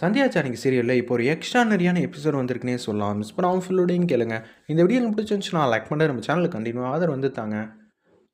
சந்தியா சீரியலில் இப்போ ஒரு எக்ஸ்ட்ரானரியான எபிசோட் வந்திருக்குனே சொல்லலாம். மிஸ் பண்ணாமல் ஃபுல்லோடையும் கேளுங்க. இந்த வீடியோ உங்களுக்கு பிடிச்சிருந்துச்சுன்னா லைக் பண்ண நம்ம சேனலுக்கு கண்டினியூ ஆதரவு வந்து தாங்க.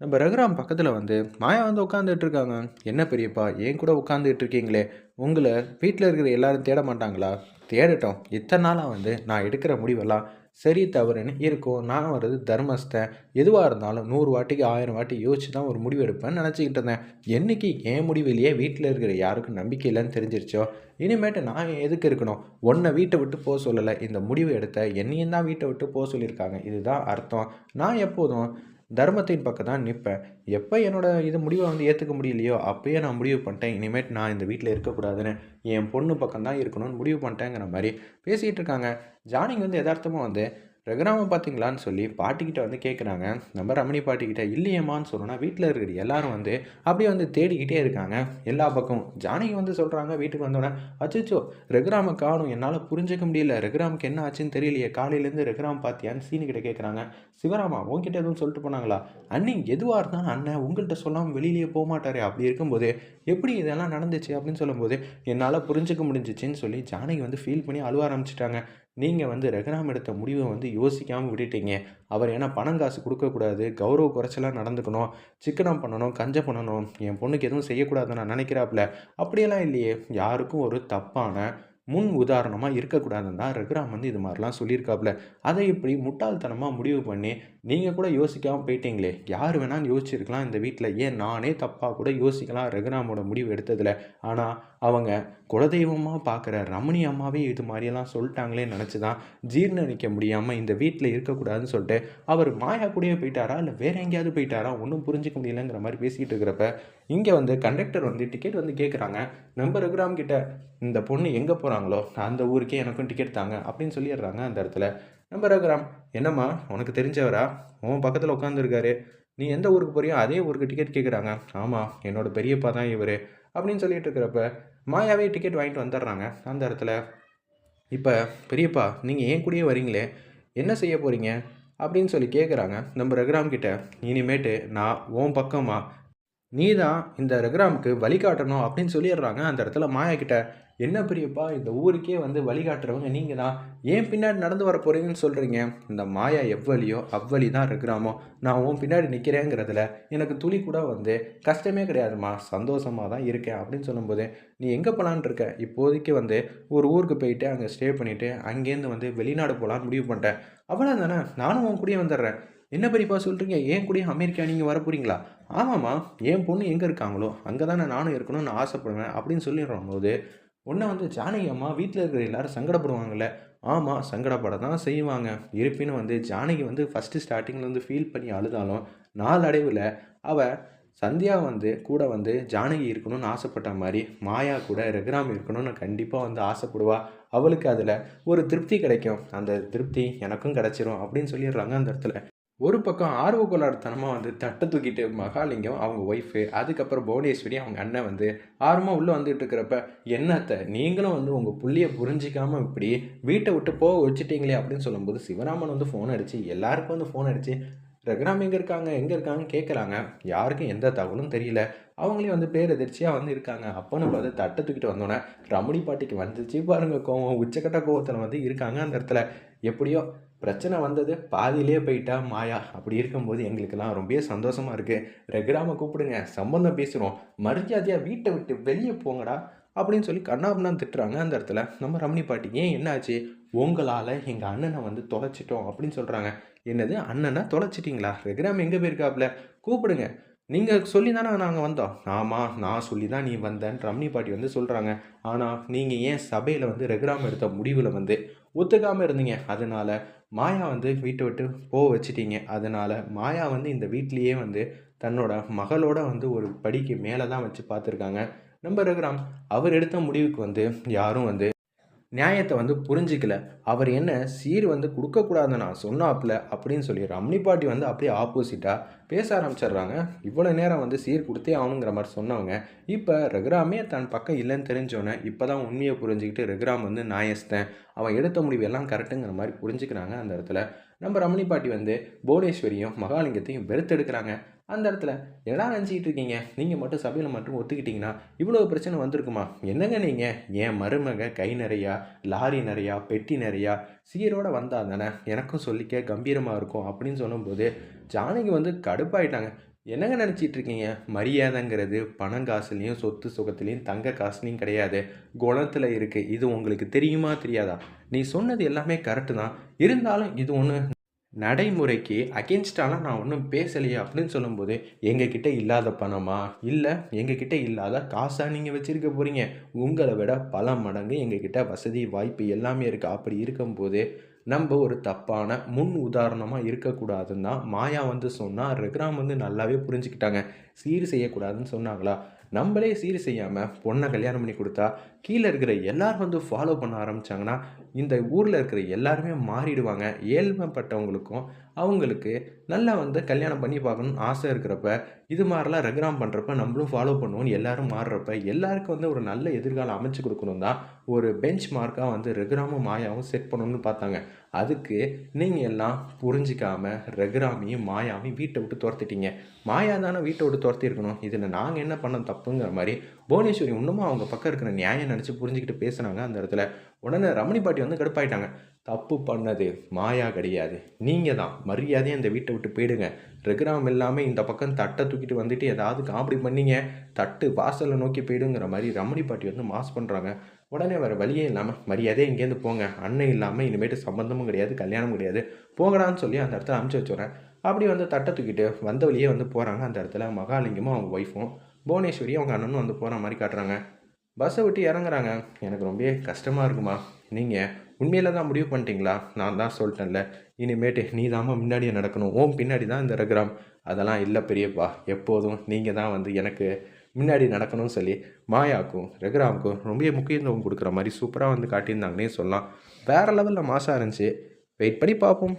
நம்ம ரகுராம் பக்கத்தில் வந்து மாயா வந்து உட்காந்துட்டு இருக்காங்க. என்ன பெரியப்பா ஏன் கூட உட்காந்துட்டு இருக்கீங்களே? உங்களை வீட்டில் இருக்கிற எல்லாரும் தேட மாட்டாங்களா? தேடட்டும். இத்தனை நாளாக வந்து நான் எடுக்கிற முடிவெல்லாம் சரி தவறுன்னு இருக்கும். நான் வர்றது தர்மஸ்தன் எதுவாக இருந்தாலும் நூறு வாட்டிக்கு ஆயிரம் வாட்டி யோசிச்சு தான் ஒரு முடிவு எடுப்பேன்னு நினச்சிக்கிட்டு இருந்தேன். என்றைக்கு என் முடிவிலேயே வீட்டில் இருக்கிற யாருக்கும் நம்பிக்கை இல்லைன்னு தெரிஞ்சிருச்சோ? இனிமேட்டு நான் எதுக்கு இருக்கணும்? உன்னை வீட்டை விட்டு போக சொல்லலை. இந்த முடிவு எடுத்த என்னையும் தான் வீட்டை விட்டு போக சொல்லியிருக்காங்க. இதுதான் அர்த்தம். நான் எப்போதும் தர்மத்தின் பக்கம் தான் நிற்பேன். எப்போ என்னோடய இது முடிவை வந்து ஏற்றுக்க முடியலையோ அப்போயே நான் முடிவு பண்ணிட்டேன். இனிமேட் நான் இந்த வீட்டில் இருக்கக்கூடாதுன்னு. என் பொண்ணு பக்கம் தான் இருக்கணும்னு முடிவு பண்ணிட்டேங்கிற மாதிரி பேசிகிட்டு இருக்காங்க. ஜானிங் வந்து எதார்த்தமாக வந்து ரகுராமன் பார்த்தீங்களான்னு சொல்லி பாட்டிக்கிட்ட வந்து கேட்குறாங்க நம்ம ரமணி பாட்டிக்கிட்ட இல்லையம்மான்னு சொன்னோன்னா வீட்டில் இருக்கிற எல்லாரும் வந்து அப்படியே வந்து தேடிக்கிட்டே இருக்காங்க. எல்லா பக்கமும். ஜானகி வந்து சொல்கிறாங்க வீட்டுக்கு வந்தோடனே அச்சோ ரகுராம காணும் என்னால் புரிஞ்சிக்க முடியல. ரகுராமுக்கு என்ன ஆச்சுன்னு தெரியலையே. காலையிலேருந்து ரகுராம் பார்த்தியான்னு சீனுக்கிட்ட கேட்குறாங்க சிவராமா உங்ககிட்ட எதுவும் சொல்லிட்டு போனாங்களா? அண்ணி எதுவாக இருந்தாலும் அண்ணன் உங்கள்கிட்ட சொல்லாமல் வெளியிலேயே போக மாட்டாரே. அப்படி இருக்கும்போது எப்படி இதெல்லாம் நடந்துச்சு அப்படின்னு சொல்லும்போது என்னால் புரிஞ்சுக்க முடிஞ்சிச்சின்னு சொல்லி ஜானகி வந்து ஃபீல் பண்ணி அழுவ ஆரம்பிச்சிட்டாங்க. நீங்கள் வந்து ரகுராம் எடுத்த முடிவை வந்து யோசிக்காமல் விட்டுட்டீங்க. அவர் ஏன்னா பணம் காசு கொடுக்கக்கூடாது கௌரவ குறைச்சலாக நடந்துக்கணும் சிக்கனம் பண்ணணும் கஞ்ச பண்ணணும் என் பொண்ணுக்கு எதுவும் செய்யக்கூடாதுன்னு நான் நினைக்கிறாப்புல அப்படியெல்லாம் இல்லையே. யாருக்கும் ஒரு தப்பான முன் உதாரணமாக இருக்கக்கூடாதுன்னு தான் ரகுராம் வந்து இது மாதிரிலாம் சொல்லியிருக்காப்புல அதை இப்படி முட்டாள்தனமாக முடிவு பண்ணி நீங்கள் கூட யோசிக்காமல் போயிட்டீங்களே. யார் வேணாலும் யோசிச்சிருக்கலாம் இந்த வீட்டில் ஏன் நானே தப்பாக கூட யோசிக்கலாம் ரகுராமோட முடிவு எடுத்ததில். ஆனால் அவங்க குலதெய்வமாக பார்க்குற ரமணி அம்மாவே இது மாதிரியெல்லாம் சொல்லிட்டாங்களே நினச்சி தான் ஜீர்ணிக்க முடியாமல் இந்த வீட்டில் இருக்கக்கூடாதுன்னு சொல்லிட்டு அவர் மாயா கூடயே போயிட்டாரா? இல்லை வேற எங்கேயாவது போயிட்டாரா? ஒன்றும் புரிஞ்சிக்க முடியலங்கிற மாதிரி பேசிக்கிட்டு இருக்கிறப்ப இங்கே வந்து கண்டக்டர் வந்து டிக்கெட் வந்து கேட்குறாங்க நம்ம ரகுராம் கிட்ட இந்த பொண்ணு எங்கே போகிறாங்களோ அந்த ஊருக்கே எனக்கும் டிக்கெட் தாங்க அப்படின்னு சொல்லிடுறாங்க அந்த இடத்துல. நம்ம ரகுராம் என்னம்மா? உனக்கு தெரிஞ்சவரா? உன் பக்கத்தில் உட்காந்துருக்காரு நீ எந்த ஊருக்கு போறியோ அதே ஊருக்கு டிக்கெட் கேட்குறாங்க ஆமாம் என்னோட பெரியப்பா தான் இவர். அப்படின்னு சொல்லிட்டு இருக்கிறப்ப மாயாவே டிக்கெட் வாங்கிட்டு வந்துடுறாங்க. அந்த இடத்துல இப்போ பெரியப்பா நீங்கள் ஏன் கூடயே வரீங்களே? என்ன செய்ய போகிறீங்க அப்படின்னு சொல்லி கேட்குறாங்க நம்ம ரகுராம் கிட்ட இனிமேட்டு நான் உன் பக்கமாக நீ தான் இந்த ரகுராமுக்கு வழிகாட்டணும் அப்படின்னு சொல்லிடுறாங்க. அந்த இடத்துல மாயா கிட்ட என்ன பெரியப்பா இந்த ஊருக்கே வந்து வழிகாட்டுறவங்க நீங்கள் தான் ஏன் பின்னாடி நடந்து வர போகிறீங்கன்னு சொல்கிறீங்க இந்த மாயா எவ்வளியோ அவ்வளி தான் இருக்கிறாமோ நான் உன் பின்னாடி நிற்கிறேங்கிறதுல எனக்கு துளி கூட வந்து கஷ்டமே கிடையாதுமா. சந்தோஷமாக தான் இருக்கேன் அப்படின்னு சொல்லும்போது நீ எங்கே போகலான் இருக்க? இப்போதைக்கு வந்து ஒரு ஊருக்கு போயிட்டு அங்கே ஸ்டே பண்ணிவிட்டு அங்கேருந்து வந்து வெளிநாடு போகலான்னு முடிவு பண்ணிட்டேன். அவ்வளோ தானே நானும் உன் கூடயே வந்துடுறேன். என்ன பெரியப்பா சொல்கிறீங்க ஏன் கூடயும் அமெரிக்கா நீங்கள் வர போகிறீங்களா ஆமாம்மா என் பொண்ணு எங்கே இருக்காங்களோ அங்கே தானே நானும் இருக்கணும்னு ஆசைப்படுவேன் அப்படின்னு சொல்லிடுறோம் போது உன்னை வந்து ஜானகி அம்மா வீட்டில் இருக்கிற எல்லாரும் சங்கடப்படுவாங்கல்ல? ஆமாம் சங்கடப்பட தான் செய்வாங்க. இருப்பினும் வந்து ஜானகி வந்து ஃபஸ்ட்டு ஸ்டார்டிங்கில் வந்து ஃபீல் பண்ணி அழுதாலும் நாளடைவில் அவள் சந்தியா வந்து கூட வந்து ஜானகி இருக்கணும்னு ஆசைப்பட்ட மாதிரி மாயா கூட ரகுராம் இருக்கணும்னு கண்டிப்பாக வந்து ஆசைப்படுவா. அவளுக்கு அதில் ஒரு திருப்தி கிடைக்கும். அந்த திருப்தி எனக்கும் கிடைச்சிரும் அப்படின்னு சொல்லிடுறாங்க அந்த இடத்துல. ஒரு பக்கம் ஆர்வ கோளாறுத்தனமாக வந்து தட்டை தூக்கிட்டு மகாலிங்கம் அவங்க ஒய்ஃபு அதுக்கப்புறம் புவனேஸ்வரி அவங்க அண்ணன் வந்து ஆர்வமாக உள்ளே வந்துட்டு இருக்கிறப்ப என்னத்தை நீங்களும் வந்து உங்கள் புள்ளியை புரிஞ்சிக்காமல் இப்படி வீட்டை விட்டு போக வச்சுட்டீங்களே? அப்படின்னு சொல்லும்போது சிவராமன் வந்து ஃபோன் அடித்து எல்லாருக்கும் வந்து ஃபோன் அடித்து ரகுராம் எங்கே இருக்காங்க? எங்கே இருக்காங்கன்னு கேட்குறாங்க யாருக்கும் எந்த தகவலும் தெரியல. அவங்களே வந்து பேரதிர்ச்சியாக வந்து இருக்காங்க. அப்போ நம்ம வந்து தட்டை தூக்கிட்டு வந்தோன்னே ரமணி பாட்டிக்கு வந்துச்சு பாருங்க கோவம். உச்சக்கட்ட கோவத்தில் வந்து இருக்காங்க அந்த இடத்துல. எப்படியோ பிரச்சனை வந்தது. பாதியிலே போயிட்டா மாயா. அப்படி இருக்கும்போது எங்களுக்கெல்லாம் ரொம்ப சந்தோஷமாக இருக்குது ரெகுராமை கூப்பிடுங்க. சம்பந்தம் பேசுகிறோம் மரியாதையாக வீட்டை விட்டு வெளியே போங்கடா. அப்படின்னு சொல்லி கண்ணாபண்ணான்னு திட்டுறாங்க அந்த இடத்துல. நம்ம ரமணி பாட்டி ஏன் என்னாச்சு? உங்களால் எங்கள் அண்ணனை வந்து தொலைச்சிட்டோம் அப்படின்னு சொல்கிறாங்க என்னது? அண்ணனை தொலைச்சிட்டிங்களா? ரெகுராம் எங்கே போயிருக்காப்புல? கூப்பிடுங்க. நீங்கள் சொல்லி தானே நாங்கள் வந்தோம். ஆமாம் நான் சொல்லி தான் நீ வந்தேன்னு ரமணி பாட்டி வந்து சொல்கிறாங்க ஆனால் நீங்கள் ஏன் சபையில் வந்து ரெகுராம் எடுத்த முடிவில் வந்து ஒத்துக்காமல் இருந்தீங்க? அதனால் மாயா வந்து வீட்டை விட்டு போக வச்சிட்டீங்க. அதனால் மாயா வந்து இந்த வீட்லேயே வந்து தன்னோட மகளோட வந்து ஒரு படிக்கு மேலே தான் வச்சு பார்த்துருக்காங்க. நம்ம ரகுராம் அவர் எடுத்த முடிவுக்கு வந்து யாரும் வந்து நியாயத்தை வந்து புரிஞ்சிக்கல. அவர் என்ன சீர் வந்து கொடுக்கக்கூடாதுன்னு நான் சொன்னாப்புல அப்படின்னு சொல்லி ரம்னி பாட்டி வந்து அப்படியே ஆப்போசிட்டாக பேச ஆரம்பிச்சிடுறாங்க. இவ்வளோ நேரம் வந்து சீர் கொடுத்தே ஆகணுங்கிற மாதிரி சொன்னவங்க. இப்போ ரகுராமே தன் பக்கம் இல்லைன்னு தெரிஞ்சோன்னே இப்போ தான் உண்மையை புரிஞ்சுக்கிட்டு ரகுராம் வந்து நாயஸ்தன் அவன் எடுத்த முடிவு எல்லாம் கரெக்டுங்கிற மாதிரி புரிஞ்சுக்கிறாங்க அந்த இடத்துல. நம்ம ரமணி பாட்டி வந்து புவனேஸ்வரியும் மகாலிங்கத்தையும் வெறுத்தெடுக்கிறாங்க. அந்த இடத்துல என்னடா நினச்சிக்கிட்டு இருக்கீங்க? நீங்கள் மட்டும் சபையில் மட்டும் ஒத்துக்கிட்டிங்கன்னா இவ்வளோ பிரச்சனை வந்திருக்குமா? என்னங்க நீங்கள் என் மருமக கை நிறையா லாரி நிறையா பெட்டி நிறையா சீரோடு வந்தால் தானே? எனக்கும் சொல்லிக்க கம்பீரமாக இருக்கும் அப்படின்னு சொல்லும்போது ஜானகி வந்து கடுப்பாயிட்டாங்க. என்னங்க நினச்சிட்டு இருக்கீங்க? மரியாதைங்கிறது பணம் காசுலேயும் சொத்து சுகத்துலேயும் தங்க காசுலேயும் கிடையாது. குணத்தில் இருக்குது இது உங்களுக்கு தெரியுமா தெரியாதா? நீ சொன்னது எல்லாமே கரெக்டு தான். இருந்தாலும் இது ஒன்று நடைமுறைக்கு அகேன்ஸ்டாலாம் நான் ஒன்றும் பேசலையே அப்படின்னு சொல்லும்போது எங்ககிட்ட இல்லாத பணமா? இல்லை எங்ககிட்ட இல்லாத காசாக நீங்கள் வச்சுருக்க போகிறீங்க உங்களை விட பல மடங்கு எங்ககிட்ட வசதி வாய்ப்பு எல்லாமே இருக்குது அப்படி இருக்கும்போது நம்ம ஒரு தப்பான முன் உதாரணமாக இருக்கக்கூடாதுன்னு தான் மாயா வந்து சொன்னால் ரகுராம் வந்து நல்லாவே புரிஞ்சுக்கிட்டாங்க. சீர் செய்யக்கூடாதுன்னு சொன்னாங்களா? நம்மளே சீர் செய்யாமல் பொண்ணை கல்யாணம் பண்ணி கொடுத்தா கீழே இருக்கிற எல்லாரும் வந்து ஃபாலோ பண்ண ஆரம்பித்தாங்கன்னா இந்த ஊரில் இருக்கிற எல்லாருமே மாறிடுவாங்க. ஏழ்மைப்பட்டவங்களுக்கும் அவங்களுக்கு நல்லா வந்து கல்யாணம் பண்ணி பார்க்கணும்னு ஆசை இருக்கிறப்ப இது மாதிரிலாம் ரெக்ராம் பண்ணுறப்ப நம்மளும் ஃபாலோ பண்ணுவோம்னு எல்லாரும் மாறுறப்ப எல்லாருக்கும் வந்து ஒரு நல்ல எதிர்காலம் அமைச்சு கொடுக்கணும் தான் ஒரு பெஞ்ச் மார்க்காக வந்து ரெக்ராமும் மாயாவும் செட் பண்ணணும்னு பார்த்தாங்க. அதுக்கு நீங்கள் எல்லாம் புரிஞ்சிக்காமல் ரெக்ராமையும் மாயாவையும் வீட்டை விட்டு துரத்திட்டீங்க. மாயா தானே வீட்டை விட்டு துரத்திருக்கணும் இதில் நாங்கள் என்ன பண்ண தப்புங்கிற மாதிரி புவனேஸ்வரி இன்னமும் அவங்க பக்கம் இருக்கிற நியாயம் நினச்சி புரிஞ்சுக்கிட்டு பேசுனாங்க அந்த இடத்துல. உடனே ரமணி பாட்டி வந்து கடுப்பாயிட்டாங்க. தப்பு பண்ணது மாயா கிடையாது. நீங்கள் தான் மரியாதையாக இந்த வீட்டை விட்டு போயிடுங்க. ரெகுராம் இல்லாமல் இந்த பக்கம் தட்டை தூக்கிட்டு வந்துட்டு ஏதாவது காமெடி பண்ணிங்க. தட்டு வாசலை நோக்கி போயிடுங்கிற மாதிரி ரமணி பாட்டி வந்து மாஸ் பண்ணுறாங்க உடனே வேறு வழியே இல்லாமல் மரியாதையே இங்கேருந்து போங்க. அண்ணன் இல்லாமல் இனிமேட்டு சம்மந்தமும் கிடையாது கல்யாணம் கிடையாது. போகடான்னு சொல்லி அந்த இடத்துல அனுப்பிச்சி வச்சுறேன் அப்படி வந்து தட்டை தூக்கிட்டு வந்த வழியே வந்து போகிறாங்க அந்த இடத்துல மகாலிங்கமும் அவங்க ஒய்ஃபும் புவனேஸ்வரி அவங்க அண்ணனும் வந்து போகிற மாதிரி காட்டுறாங்க. பஸ்ஸை விட்டு இறங்குறாங்க. எனக்கு ரொம்பவே கஷ்டமாக இருக்குமா. நீங்கள் உண்மையில் தான் முடிவு பண்ணிட்டீங்களா? நான் தான் சொல்லிட்டேன்ல. இனிமேட்டு நீ தாம்மா முன்னாடியே நடக்கணும். ஓம் பின்னாடி தான் இந்த ரகுராம். அதெல்லாம் இல்லை பெரியப்பா. எப்போதும் நீங்கள் தான் வந்து எனக்கு முன்னாடி நடக்கணும்னு சொல்லி மாயாக்கும் ரகுராமுக்கும் ரொம்ப முக்கியத்துவம் கொடுக்குற மாதிரி சூப்பராக வந்து காட்டியிருந்தாங்கன்னே சொல்லலாம். வேறு லெவலில் மாசாக இருந்துச்சு. வெயிட் பண்ணி பார்ப்போம்.